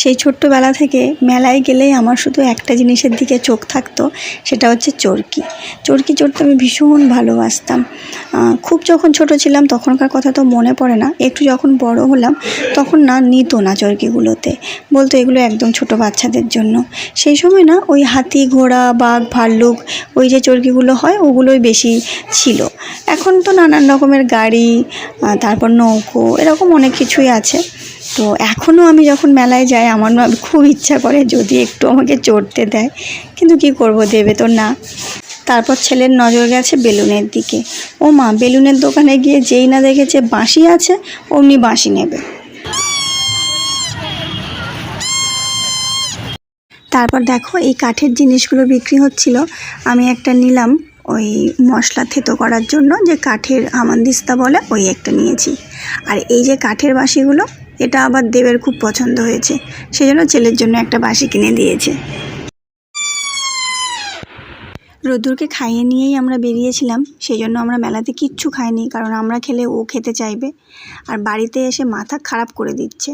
সেই ছোট্টবেলা থেকে মেলায় গেলেই আমার শুধু একটা জিনিসের দিকে চোখ থাকতো, সেটা হচ্ছে চরকি। চরকি চড়তে আমি ভীষণ ভালোবাসতাম। খুব যখন ছোট ছিলাম তখনকার কথা তো মনে পড়ে না, একটু যখন বড় হলাম তখন না নিত না চরকিগুলোতে, বলতো এগুলো একদম ছোট বাচ্চাদের জন্য। সেই সময় না ওই হাতি, ঘোড়া, বাঘ, ভাল্লুক, ওই যে চরকিগুলো হয় ওগুলোই বেশি ছিল। এখন তো নানান রকমের গাড়ি তারপর নৌকো, এরকম অনেক কিছুই আছে। তো এখনও আমি যখন মেলায় যাই, আমার খুব ইচ্ছা করে যদি একটু আমাকে চড়তে দেয়। কিন্তু কি করব দেবে তো না। তারপর ছেলের নজর গেছে বেলুনের দিকে। ও মা, বেলুনের দোকানে গিয়ে যেই না দেখেছে বাঁশি আছে, অমনি বাঁশি নেবে। তারপর দেখো, এই কাঠের জিনিসগুলো বিক্রি হচ্ছিল। আমি একটা নিলাম ওই মশলা থেতো করার জন্য, যে কাঠের হামানদিস্তা বলে, ওই একটা নিয়েছি। আর এই যে কাঠের বাঁশিগুলো এটা আবার দেবের খুব পছন্দ হয়েছে। সেজন্য ছেলের জন্য একটা বাসি কিনে দিয়েছে। রোদ্দুরকে খাইয়ে নিয়েই আমরা বেরিয়েছিলাম। সেই জন্য আমরা মেলাতে কিচ্ছু খাইনি, কারণ আমরা খেলে ও খেতে চাইবে। আর বাড়িতে এসে মাথা খারাপ করে দিচ্ছে।